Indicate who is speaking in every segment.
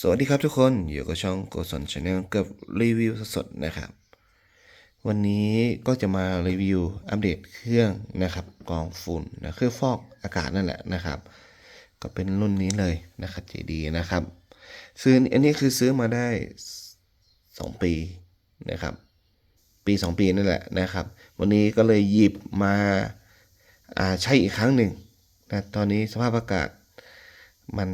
Speaker 1: สวัสดีครับทุกคนอยู่กับช่องโกศลชาแนลกับรีวิวสดๆนะครับ วันนี้ก็จะมารีวิวอัปเดตเครื่องนะครับกองฝุ่นนะเครื่องฟอกอากาศนั่นแหละนะครับ ก็เป็นรุ่นนี้เลยนะครับ JD นะครับ ซื้ออันนี้คือซื้อมาได้ 2 ปีนะครับ ปี 2 ปีนั่นแหละนะครับ วันนี้ก็เลยหยิบมาอ่าใช้อีกครั้งหนึ่งนะตอนนี้สภาพอากาศมัน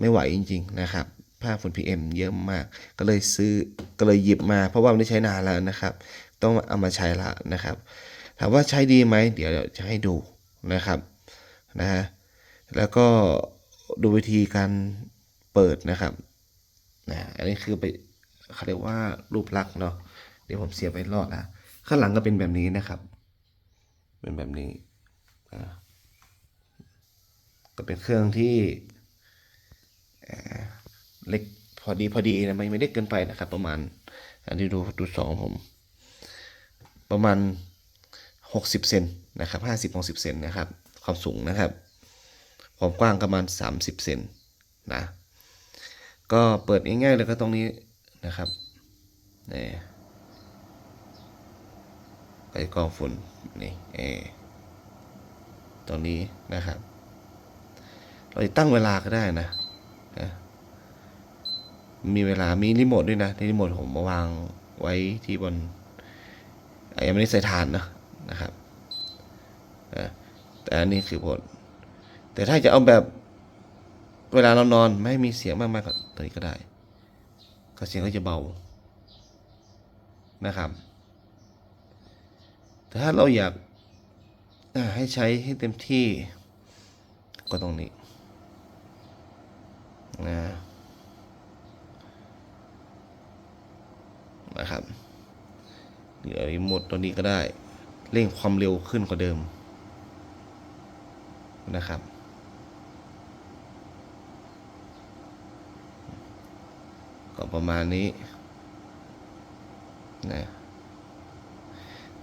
Speaker 1: ไม่ไหวจริง ๆ นะครับ ค่าฝุ่น PM เยอะมาก ก็เลยซื้อก็เลยหยิบมา เพราะว่ามันได้ใช้นานแล้วนะครับ ต้องเอามาใช้ละนะครับ ถามว่าใช้ดีไหมเดี๋ยวจะให้ดูนะครับนะฮะแล้วก็ดูวิธีการเปิดนะครับนะอันนี้คือไปเขาเรียกว่ารูปลักษณ์เนาะเดี๋ยวผมเสียไปรอดละข้างหลังก็เป็นแบบนี้นะครับ เป็นแบบนี้ก็เป็นเครื่องที่ เล็กพอดีพอดีนะไม่ไม่เล็กเกินไปนะครับ ประมาณ อันที่ดูดูสองผม ประมาณหกสิบเซนนะครับห้าสิบหกสิบเซนนะครับ ความสูงนะครับ ความกว้างประมาณสามสิบเซนนะ ก็เปิดง่ายๆเลยก็ตรงนี้นะครับนี่ไอกองฝุ่นนี่เอตรงนี้นะครับ เราตั้งเวลาก็ได้นะนะ มีเวลามีรีโมทด้วยนะรีโมทผมมาวางไว้ที่บนอะยังไม่ได้ใส่ฐานนะนะครับแต่อันนี้คือผลแต่ถ้าจะเอาแบบเวลาเรานอนไม่มีเสียงมากๆก็ตัวนี้ก็ได้ ก็เสียงก็จะเบานะครับแต่ถ้าเราอยากให้ใช้ให้เต็มที่ก็ตรงนี้นะนะครับ เดี๋ยวรีโมดตัวนี้ก็ได้ เร่งความเร็วขึ้นกว่าเดิมนะครับ ก็ประมาณนี้นะ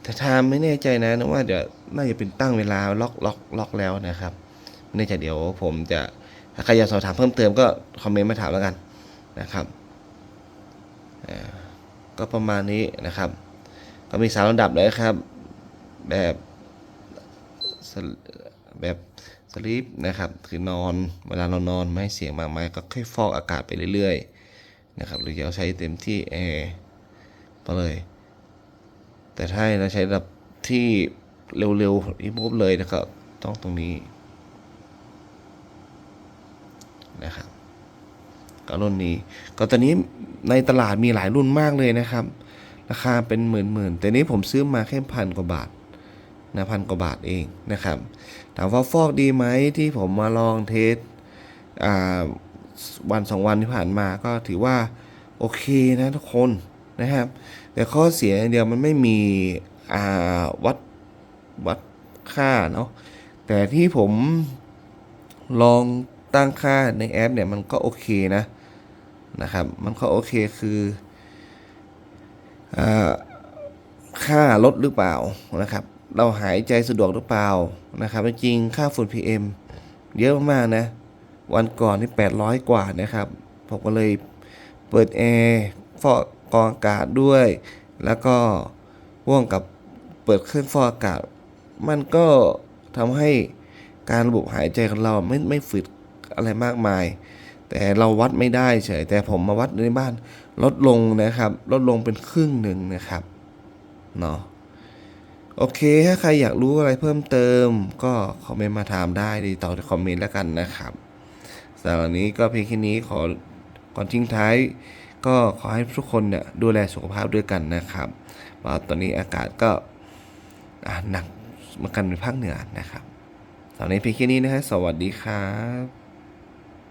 Speaker 1: แต่ถ้าไม่แน่ใจนะนะว่าเดี๋ยวน่าจะเป็นตั้งเวลาล็อกล็อกล็อกแล้วนะครับไม่แน่ใจเดี๋ยวผมจะถ้าใครอยากสอบถามเพิ่มเติมก็คอมเมนต์มาถามแล้วกันนะครับก็ประมาณนี้นะครับ ก็มีสามระดับเลยครับ แบบแบบสลีปนะครับ คือนอนเวลาเรานอนไม่ให้เสียงมากมายก็ค่อยฟอกอากาศไปเรื่อยๆนะครับ หรือจะใช้เต็มที่แอร์ไปเลย แต่ถ้าเราใช้ระดับที่เร็วๆที่พบเลยนะครับ ต้องตรงนี้นะครับก็รุ่นนี้ ก็ตอนนี้ในตลาดมีหลายรุ่นมากเลยนะครับ ราคาเป็นหมื่นๆแต่นี้ผมซื้อมาแค่พันกว่าบาทนะพันกว่าบาทเองนะครับถามว่าฟอกดีไหมที่ผมมาลองเทสวันสองวันที่ผ่านมาก็ถือว่าโอเคนะทุกคนนะครับ แต่ข้อเสียอย่างเดียวมันไม่มีวัดวัดค่าเนาะแต่ที่ผมลองตั้งค่าในแอปเนี่ยมันก็โอเคนะนะครับ มันก็โอเคคือ ค่าลดหรือเปล่านะครับ เราหายใจสะดวกหรือเปล่านะครับจริงค่าฝุ่น PM เยอะมากนะ วันก่อนนี่ 800 กว่านะครับ ผมก็เลยเปิดแอร์ฟอกกองอากาศด้วย แล้วก็พ่วงกับเปิดเครื่องฟอกอากาศ มันก็ทำให้การระบบหายใจของเราไม่ไม่ฝืดอะไรมากมาย แต่เราวัดไม่ได้เฉย แต่ผมมาวัดในบ้านลดลงนะครับ ลดลงเป็นครึ่งหนึ่งนะครับเนาะโอเค ถ้าใครอยากรู้อะไรเพิ่มเติม ก็คอมเมนต์มาถามได้ดีต่อคอมเมนต์แล้วกันนะครับสำหรับนี้ก็เพียงแค่นี้ขอก่อนทิ้งท้าย ก็ขอให้ทุกคนเนี่ยดูแลสุขภาพด้วยกันนะครับว่าตอนนี้อากาศก็หนักเหมือนกันในภาคเหนือนะครับตอนนี้เพียงแค่นี้นะฮะสวัสดีครับ